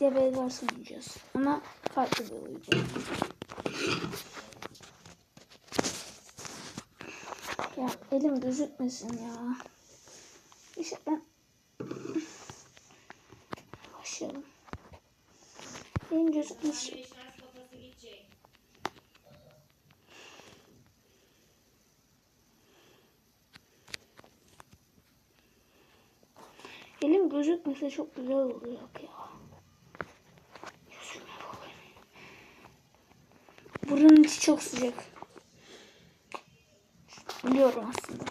birlikte Bedwars oynayacağız. Ama farklı bir oyun. Ya elim gözükmesin ya. İşte ben başlayalım. Elim gözükmesin. Elim gözükmese çok güzel olacak ya. Yüzüme bakın. Buranın içi çok sıcak. Biliyorum aslında.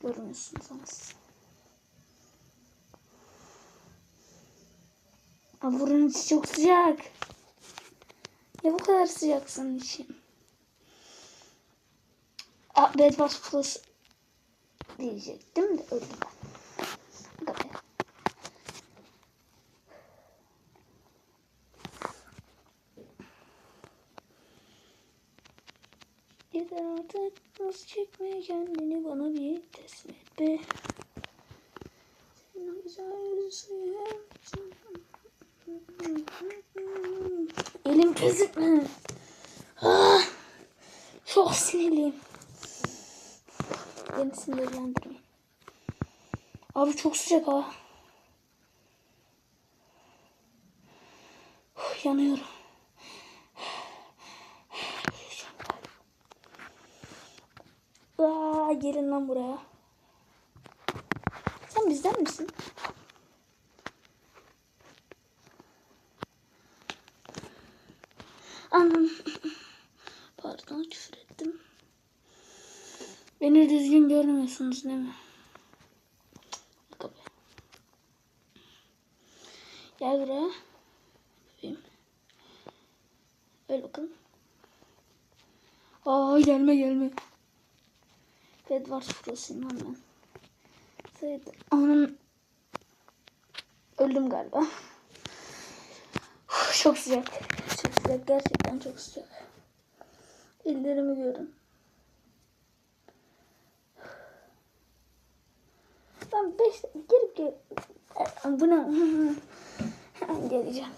Görmüyorsunuz ama siz. Aa, buranın içi çok sıcak. Ya bu kadar sıcak senin için. Aa, Bedwars Plus diyecektim de öldüm ben. Bu da be. Yeter artık çekmeye kendini bana bir teslim et be. Senin güzel. Elim gözükmüyor. Ah, çok sinirliyim. Beni sinirlendirmeyin. Abi çok sıcak ha. Yanıyorum. Aa, gelin lan buraya. Sen bizden misin? Anam. Pardon küfür ettim. Beni düzgün görmüyorsunuz değil mi? Gel buraya. Bebeğim. Öyle bakın. Aa gelme gelme. Bedwars Pro'suyum lan ben. Sayıdır. Onun öldüm galiba. Çok sıcak. Çok sıcak. Gerçekten çok sıcak. Ellerimi görün. Ben 5 girip gel. Buna hemen geleceğim.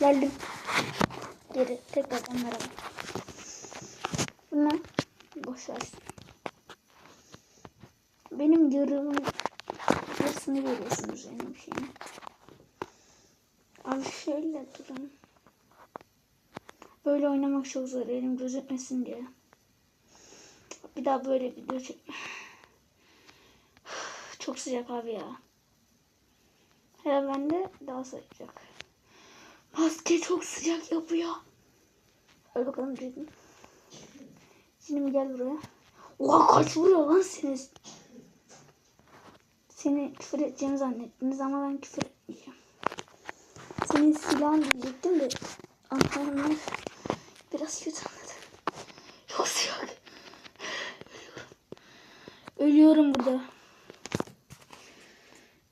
Geldim. Geri tekrardan merhaba. Bunlar boş versin. Benim yarımın yarısını görüyorsunuz benim şeyim. Abi şöyle durun. Böyle oynamak çok zor. Elim gözükmesin diye. Bir daha böyle video çek. Çok sıcak abi ya. Hele bende daha sıcak. Maske çok sıcak yapıyor. Öyle bakalım dedim. Şimdi gel buraya. Oha kaç vuruyor lan seni. Seni küfür edeceğimi zannettiniz ama ben küfür etmeyeceğim. Senin silahın diyecektim de anlayanlar biraz kötü anladı. Çok sıcak. Ölüyorum burada.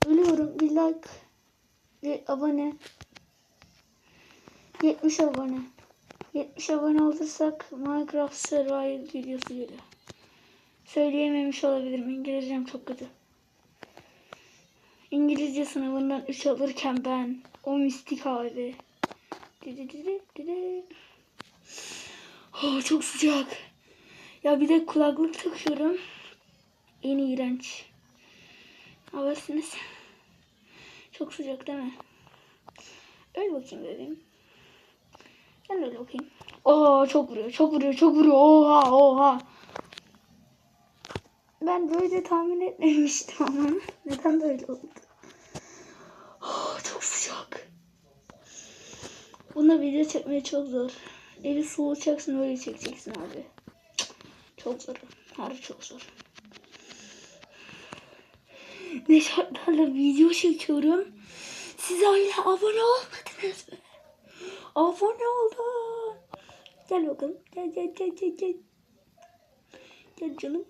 Ölüyorum. Bir like ve abone. 70 abone. 70 abone olursak Minecraft Survival videosu geliyor. Söyleyememiş olabilirim. İngilizcem çok kötü. İngilizce sınavından 3 alırken ben o mistik abi. Didi didi didi. Oh, çok sıcak. Ya bir de kulaklık takıyorum. En iğrenç. Habersiniz. Çok sıcak değil mi? Öl bakayım bebeğim. Gel öyle bakayım. Oo çok vuruyor, çok vuruyor, çok vuruyor. Oha, oha. Ben böyle tahmin etmemiştim ama neden böyle oldu? Oh, çok sıcak. Buna video çekmeye çok zor. Eli soğutacaksın öyle çekeceksin abi. Çok zor. Harbi çok zor. Ne şartlarla video çekiyorum. Siz hala abone olmadınız mı? Abone olun. Gel bakalım. Gel gel gel gel gel. Gel canım.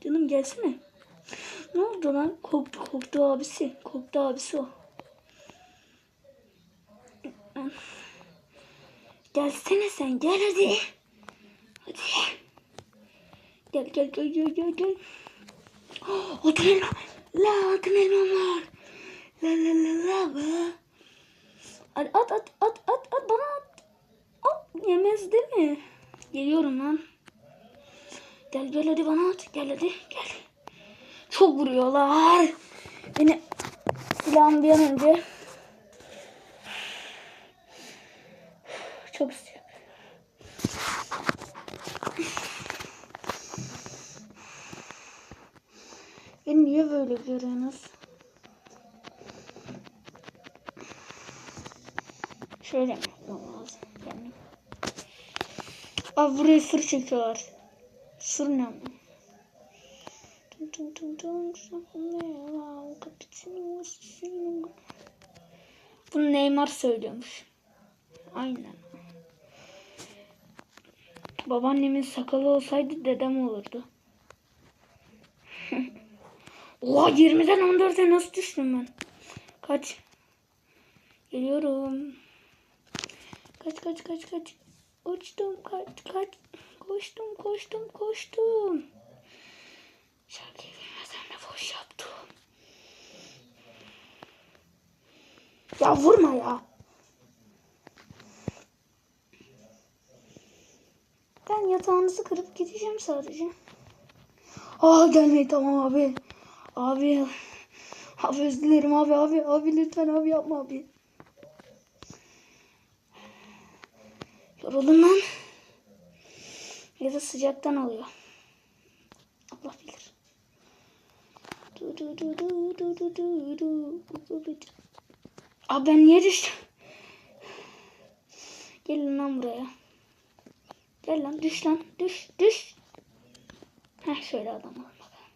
Canım gelsene. Ne oldu lan? Korktu, korktu abisi. Korktu abisi o. Gelsene sen gel hadi. Hadi. Gel gel gel gel gel gel. Oh, Altın elma. La altın elmam var. La la la la la. At at at at at at bana at. At yemez değil mi? Geliyorum lan. Gel gel hadi bana at. Gel hadi gel. Çok vuruyorlar. Beni silahım bir an önce. Çok. Beni niye böyle görüyorsunuz? Şöyle mi lazım? Yani. Abi buraya sır çekiyorlar. Sır ne ama? Wow, cappuccino, cappuccino. Bunu Neymar söylüyormuş. Aynen. Babaannemin sakalı olsaydı dedem olurdu. Oha 20'den 14'e nasıl düştüm ben? Kaç? Geliyorum. Kaç kaç kaç kaç. Uçtum kaç kaç. Koştum koştum koştum. Şarkıyı bilmesem de boş yaptım. Ya vurma ya. Ben yatağınızı kırıp gideceğim sadece. Aa gelmeyin tamam abi. Abi. Abi özür dilerim abi abi abi lütfen abi yapma abi. Yoruldum lan. Ya da sıcaktan oluyor. Allah bilir. Du du du du du du du du du ben niye düştüm? Gelin lan buraya. Gel lan düş lan düş düş. Heh şöyle adam ol bakalım.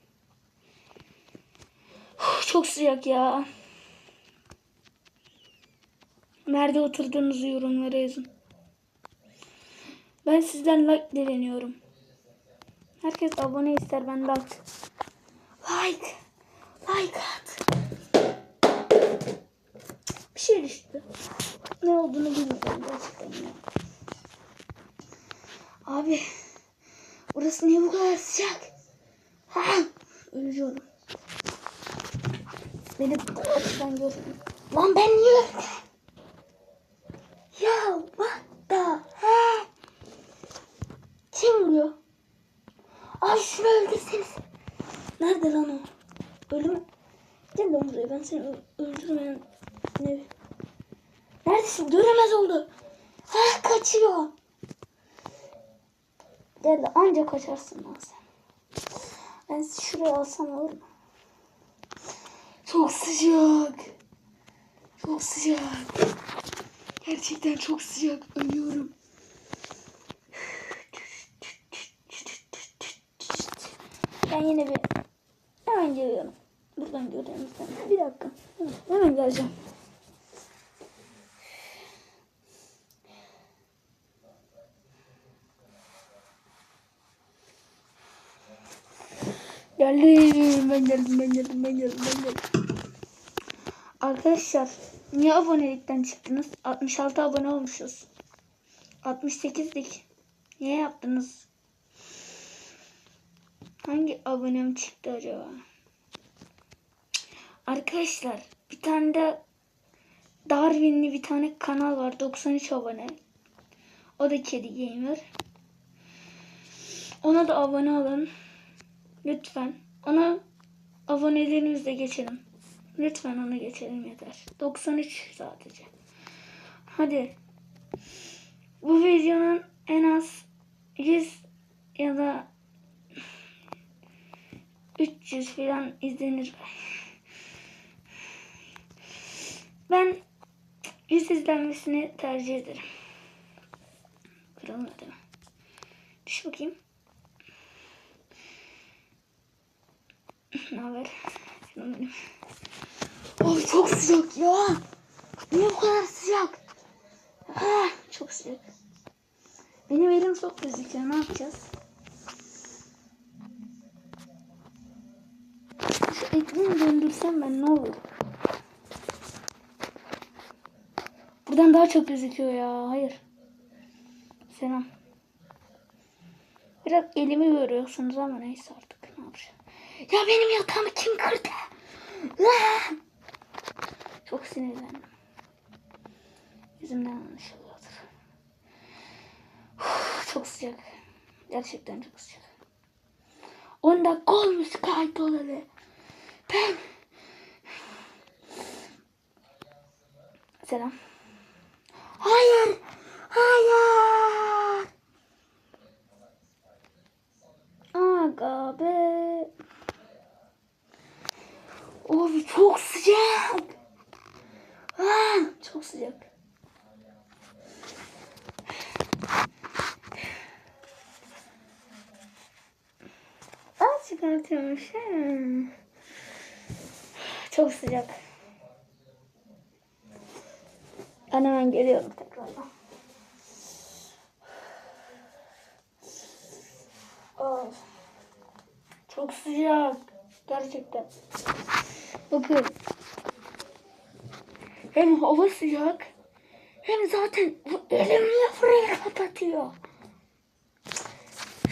Uf, Çok sıcak ya. Nerede oturduğunuzu yorumlara yazın. Ben sizden like dileniyorum. Herkes abone ister ben de at. Like. Like at. Bir şey düştü. Ne olduğunu bilmiyorum gerçekten. Abi. Burası niye bu kadar sıcak? Ha, ölüyorum. Beni bu açıdan gör. Lan ben niye öldüm? Ya what the heck? Kim vuruyor? Ay şunu öldürseniz. Nerede lan o? Ölü mü? Gel lan buraya ben seni öldürmeyen ne? Neredesin? Göremez oldu. Ha kaçıyor. Gel de anca kaçarsın lan sen. Ben şuraya alsam olur mu? Çok sıcak. Çok sıcak. Gerçekten çok sıcak. Ölüyorum. Ben yine bir hemen geliyorum. Buradan görüyorum seni. Bir dakika. Hemen geleceğim. Geldim. Ben geldim. Ben geldim. Ben geldim. Ben geldim. Arkadaşlar niye abonelikten çıktınız? 66 abone olmuşuz. 68'lik. Niye yaptınız? Hangi abonem çıktı acaba? Arkadaşlar bir tane de Darwin'li bir tane kanal var. 93 abone. O da Kedi Gamer. Ona da abone olun. Lütfen. Ona abonelerimizle geçelim. Lütfen ona geçelim yeter. 93 sadece. Hadi. Bu videonun en az 100 ya da 300 falan izlenir. Ben 100 izlenmesini tercih ederim. Kırılmadı mı? Düş bakayım. Ne haber? Benim. Çok sıcak ya. Niye bu kadar sıcak? Ah, çok sıcak. Benim elim çok gözüküyor. Ne yapacağız? Ekranı döndürsem ben ne olur? Buradan daha çok gözüküyor ya. Hayır. Selam. Biraz elimi görüyorsunuz ama neyse artık ne yapacağım. Ya benim yatağımı kim kırdı? Lan! Çok sinirlendim. Yüzümden anlaşılıyordur. Çok sıcak. Gerçekten çok sıcak. 10 dakika olmuş kayıt olalı. Ben... Selam. Hayır. Hayır. Aga be. Abi çok sıcak. Ah, çok sıcak. Aa çıkartıyormuş. Hmm. Çok sıcak. Ben hemen geliyorum tekrardan. Çok sıcak. Gerçekten. Bakın. Hem hava sıcak. Hem zaten bu elimle burayı kapatıyor.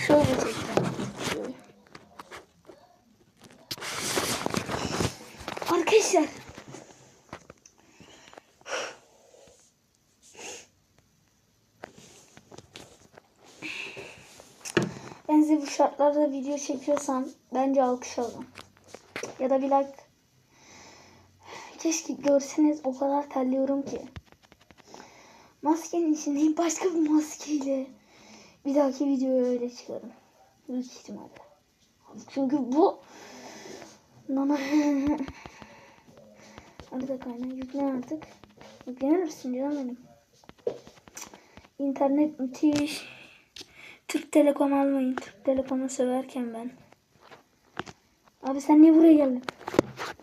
Şöyle çekeceğim. Şöyle. Arkadaşlar. Ben size bu şartlarda video çekiyorsam bence alkış alın. Ya da bir like. Keşke görseniz o kadar terliyorum ki. Maskenin içindeyim başka bir maskeyle. Bir dahaki videoya öyle çıkarım. Büyük ihtimalle. Çünkü bu Nana Hadi da kaynağı yüklen artık. Yüklenir misin canım benim? İnternet müthiş. Türk Telekom almayın. Türk Telekom'u severken ben. Abi sen niye buraya geldin?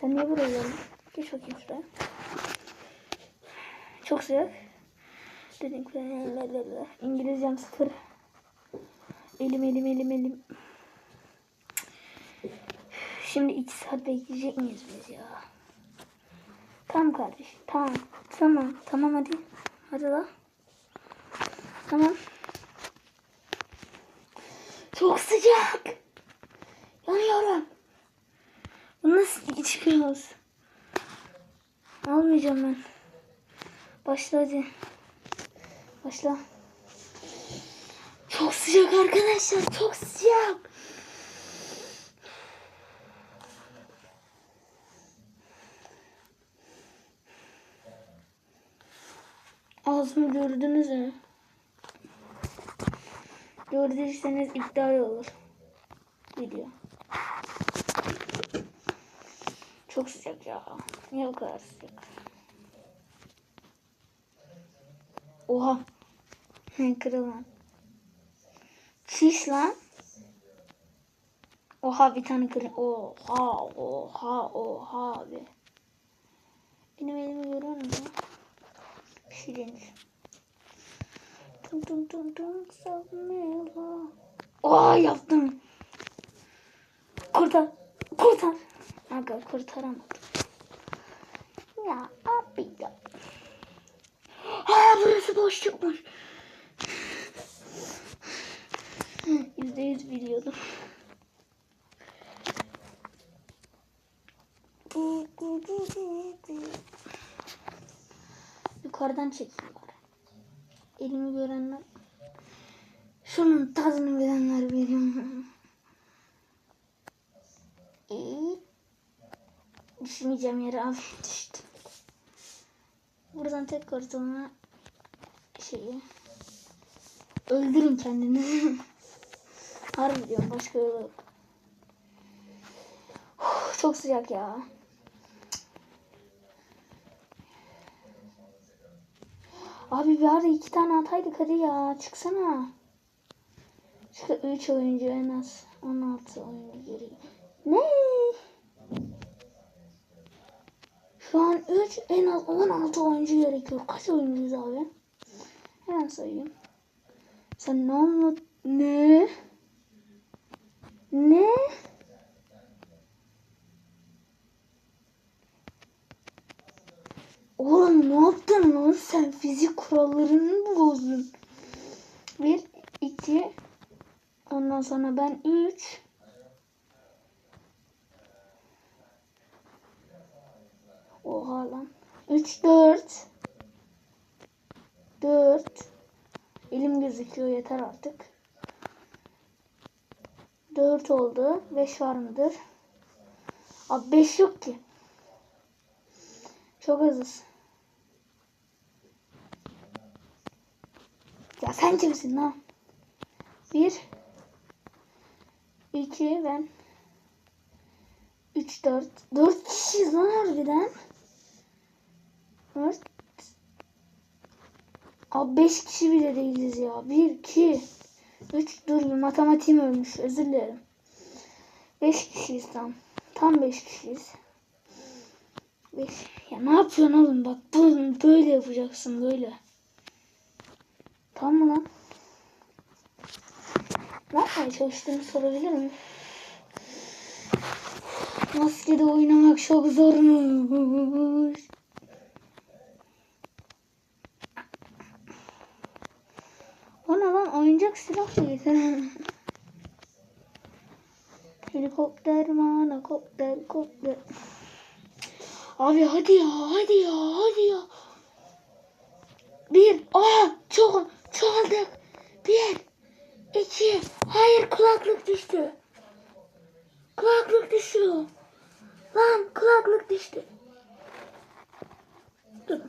Sen niye buraya geldin? Geç bakayım şuraya. Çok sıcak. Dedim ki İngilizcem sıfır. Elim elim elim elim. Şimdi iki saat bekleyecek miyiz biz ya? Tamam kardeşim. Tamam. Tamam. Tamam hadi. Hadi la. Tamam. Çok sıcak. Yanıyorum. Bu nasıl çıkıyoruz? Almayacağım ben. Başla hadi. Başla. Çok sıcak arkadaşlar. Çok sıcak. Ağzımı gördünüz mü? Gördüyseniz iptal olur. Video. Çok sıcak ya. Niye o kadar sıcak? Oha. Kırılan. Çiş lan. Oha bir tane kırın. Oha oha oha abi. Benim elimi görüyor musun? Denir. Tum tum tum tum savmela. Oha yaptım. Kurtar. Kurtar. Aga kurtaramadım. Ya abi ya. Aa burası boş çıkmış. Yüzde yüz biliyordum. Yukarıdan çekeyim bari. Elimi görenler. Şunun tadını bilenler biliyorum. İyi. Düşmeyeceğim yere abi düştü. Buradan tek kurtulma şeyi. Öldürün kendini. Harbi diyorum başka yolu yok. Çok sıcak ya. Abi bir ara iki tane ataydık hadi ya. Çıksana. Şu üç oyuncu en az. 16 oyuncu geri. Ne? Şu an 3 en az 16 oyuncu gerekiyor. Kaç oyuncuyuz abi? Hemen sayayım. Sen ne anlat? Ne? Ne? Oğlum ne sen fizik kurallarını mı bozdun? Bir, iki, Ondan sonra ben 3. Oha lan. 3 4. 4. Elim gözüküyor yeter artık. 4 oldu. 5 var mıdır? Abi 5 yok ki. Çok azız. Sen kimsin lan? 1 2 ben 3 4 4 kişiyiz lan harbiden. 4 Abi 5 kişi bile değiliz ya. 1 2 3 dur bir matematiğim ölmüş. Özür dilerim. 5 kişiyiz tam. Tam 5 kişiyiz. 5. Ya ne yapıyorsun oğlum bak bu böyle yapacaksın böyle. Tamam mı lan? Ne yapmaya çalıştığını sorabilir miyim? Maskede oynamak çok zormuş. O ne lan? Oyuncak silah mı getiren? Helikopter mana kopter kopter. Abi hadi ya hadi ya hadi ya. Bir. Aa çok çoğaldık. Bir. iki. Hayır kulaklık düştü. Kulaklık düşüyor. Lan kulaklık düştü. Dur.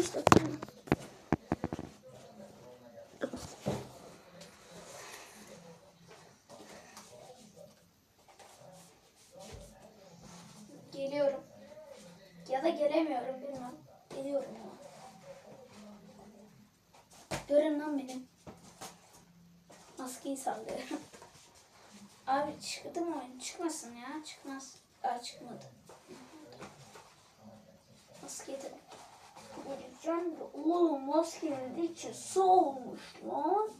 İşte. Geliyorum. Ya da gelemiyorum bilmem. Geliyorum ama. Görün lan benim. Maskeyi sallıyorum. Abi çıktı mı oyun? Çıkmasın ya. Çıkmaz. Aa çıkmadı. Maskeyi da oğlum maskenin içi su olmuş lan.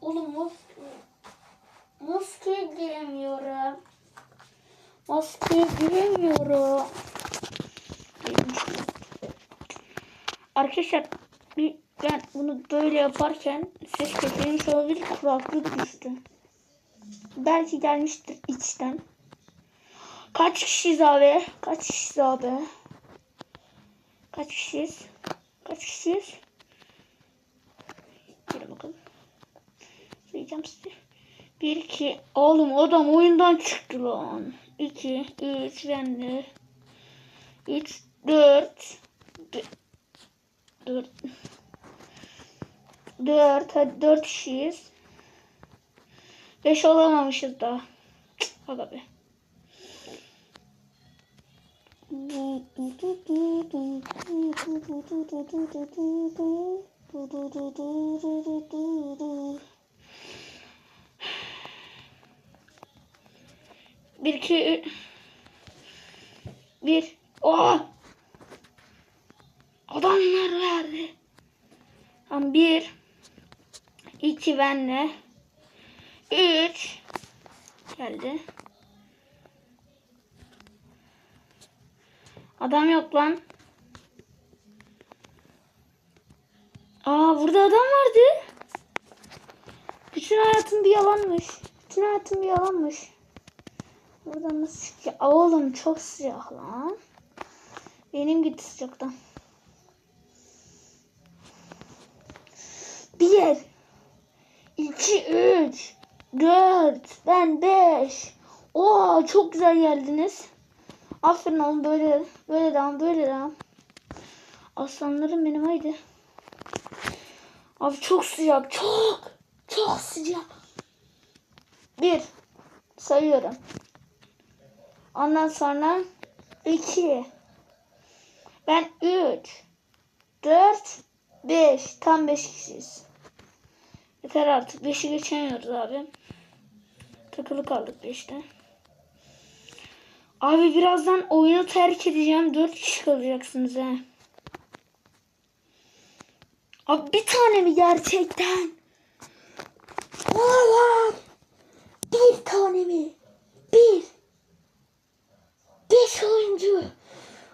Oğlum maske, maske giyemiyorum. Maske giyemiyorum. Arkadaşlar bir ben bunu böyle yaparken ses kesilmiş olabilir kulaklık düştü. Belki gelmiştir içten. Kaç kişiyiz abi? Kaç kişiyiz abi? Kaç kişiyiz? Kaç kişiyiz? Gelin bakalım. Sayacağım size. 1 2 Oğlum adam oyundan çıktı lan. 2 3 ben de 3 4 4 4 hadi 4 kişiyiz. 5 olamamışız daha. Aga be. İki bir. Oh adamlar verdi. Tam bir. İki benle. Üç. Geldi. Adam yok lan. Aa burada adam vardı. Bütün hayatım bir yalanmış. Bütün hayatım bir yalanmış Buradan nasıl? Aa, Oğlum çok sıcak lan. Benim gitti sıcaktan. Bir, iki, üç, dört, ben beş. Oo çok güzel geldiniz. Aferin oğlum böyle böyle devam böyle devam. Aslanlarım benim haydi. Abi çok sıcak çok çok sıcak. Bir sayıyorum. Ondan sonra 2. Ben 3. 4. 5. Tam 5 kişiyiz. Yeter artık. 5'i geçemiyoruz abi. Takılı kaldık 5'te. Abi birazdan oyunu terk edeceğim. 4 kişi kalacaksınız he. Abi bir tane mi gerçekten? Hayır. Bir tane mi? Bir. 5 oyuncu.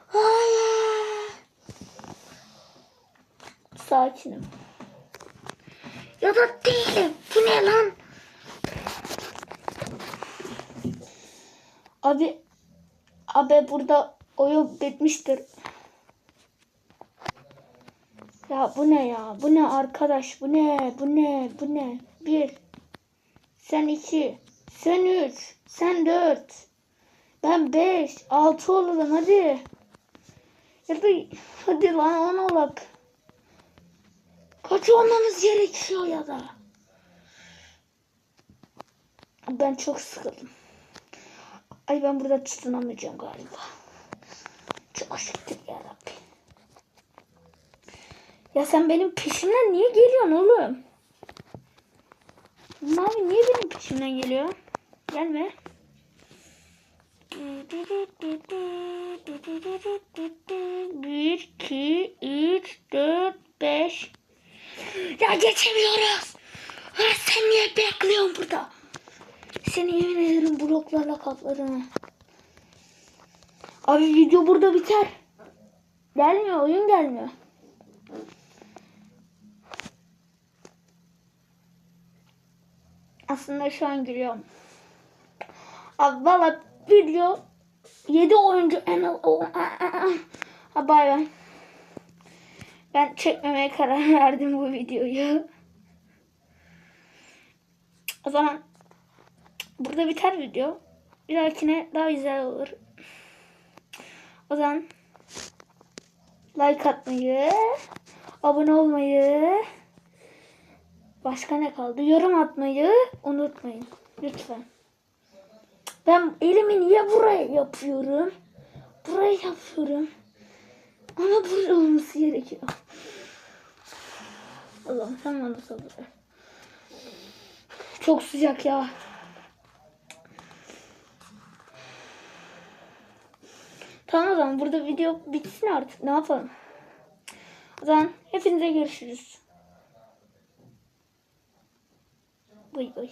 Hayır. Sakinim. Ya da değilim. Bu ne lan? Abi abi burada oyun bitmiştir. Ya bu ne ya? Bu ne arkadaş? Bu ne? Bu ne? Bu ne? Bir. Sen iki. Sen üç. Sen dört. Ben beş. Altı olalım hadi. Ya hadi lan on olak. Kaç olmamız gerekiyor ya da. Ben çok sıkıldım. Ay ben burada tutunamayacağım galiba. Çok şükür yarabbim. Ya sen benim peşimden niye geliyorsun oğlum? Mavi niye benim peşimden geliyor? Gelme. Bir, iki, üç, dört, beş. Ya geçemiyoruz. Ha, sen niye bekliyorsun burada? Seni yemin ederim bloklarla kaplarım. Abi video burada biter. Gelmiyor oyun gelmiyor. Aslında şu an gülüyorum. Abi valla video 7 oyuncu en az o. Ha bay bay. Ben çekmemeye karar verdim bu videoyu. O zaman burada biter video. Bir dahakine daha güzel olur. O zaman like atmayı, abone olmayı, başka ne kaldı? Yorum atmayı unutmayın. Lütfen. Ben elimi niye buraya yapıyorum? Buraya yapıyorum. Ama burada olması gerekiyor. Allah'ım sen bana sabır. Çok sıcak ya. Tamam o zaman burada video bitsin artık. Ne yapalım? O zaman hepinize görüşürüz. Bay bay.